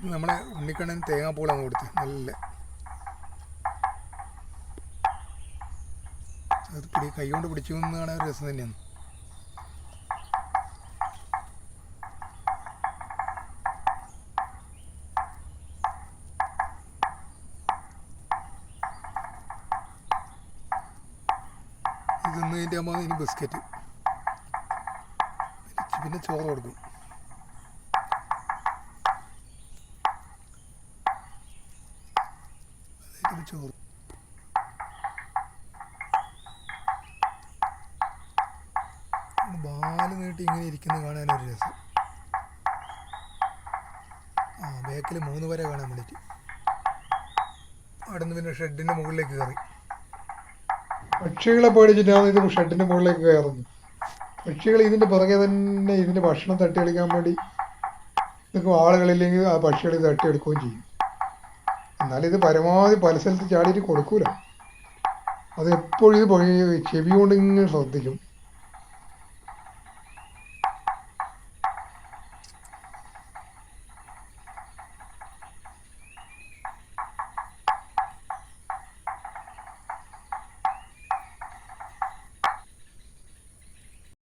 ഇത് നമ്മളെ ഉണ്ണിക്കണ്ണൻ തേങ്ങാപ്പൂളാണ് കൊടുത്ത്. നല്ല അത് പിടി കൈ കൊണ്ട് പിടിച്ചു എന്നാണ് രസം തന്നെയാണ്. കഴിഞ്ഞിട്ട് ആകുമ്പോൾ ഇനി ബിസ്ക്കറ്റ്. പിന്നെ ചോറ് കൊടുക്കും. ചോറ്. ബാൽ നീട്ടി ഇങ്ങനെ ഇരിക്കുന്നത് കാണാനൊരു രസം. ആ ബാക്കിൽ മൂന്ന് വരെ കാണാൻ വേണ്ടിയിട്ട്. അവിടെ നിന്ന് പിന്നെ ഷെഡിന്റെ മുകളിലേക്ക് കയറി. പക്ഷികളെ പേടിച്ചിട്ടാണ് ഇത് ഷെഡിന്റെ മുകളിലേക്ക് കയറുന്നത്. പക്ഷികൾ ഇതിന്റെ പുറകെ തന്നെ ഇതിന്റെ ഭക്ഷണം തട്ടിയെടുക്കാൻ വേണ്ടി നിൽക്കും. ആളുകളില്ലെങ്കിൽ ആ പക്ഷികൾ തട്ടിയെടുക്കുകയും ചെയ്യും. എന്നാൽ ഇത് പരമാവധി പല സ്ഥലത്ത് ചാടിയിട്ട് കൊടുക്കൂല. അത് എപ്പോഴും ഇത് ചെവി കൊണ്ട് ഇങ്ങനെ ശ്രദ്ധിക്കും.